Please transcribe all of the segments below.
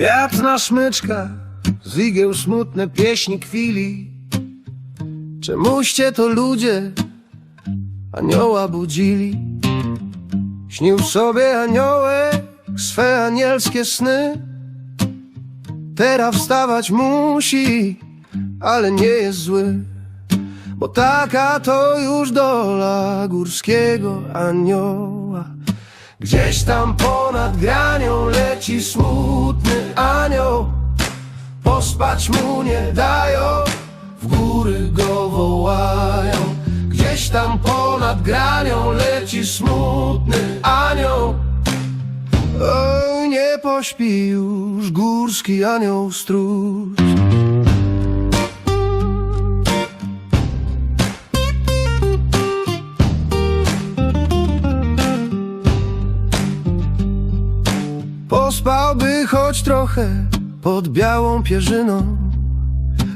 Wiatr na szmyczkach, z igieł smutne pieśni kwili. Czemuście to ludzie anioła budzili? Śnił sobie aniołek swe anielskie sny. Teraz wstawać musi, ale nie jest zły. Bo taka to już dola górskiego anioła. Gdzieś tam ponad granią leci smutny. Pospać mu nie dają, w góry go wołają. Gdzieś tam ponad granią leci smutny anioł. Oj, nie pośpi już górski anioł stróż. Pospałby choć trochę pod białą pierzyną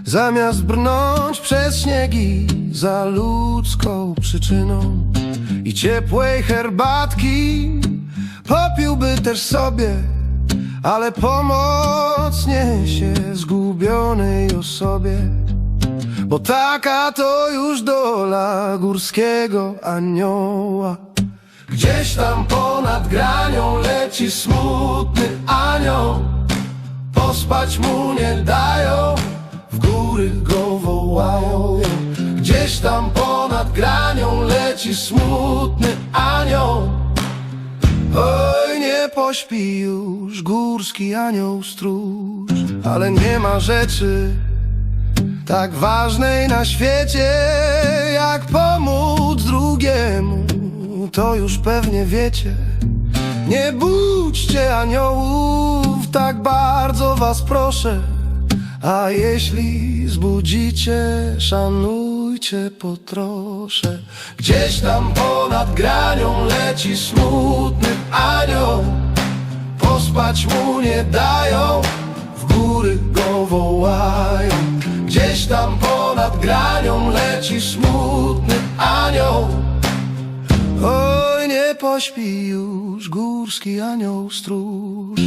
Zamiast brnąć przez śniegi za ludzką przyczyną. I ciepłej herbatki popiłby też sobie Ale pomoc niesie zgubionej osobie. Bo taka to już dola górskiego anioła. Gdzieś tam ponad granią leci smutny anioł Pospać mu nie dają, w góry go wołają. Gdzieś tam ponad granią leci smutny anioł. Oj, nie pośpi już górski anioł stróż. Ale nie ma rzeczy tak ważnej na świecie Jak pomóc drugiemu. To już pewnie wiecie Nie budźcie aniołów Tak bardzo was proszę A jeśli zbudzicie Szanujcie po trosze Gdzieś tam ponad granią Leci smutny anioł Pospać mu nie dają, w góry go wołają. Gdzieś tam ponad granią leci smutny anioł. Pośpi już górski anioł stróż.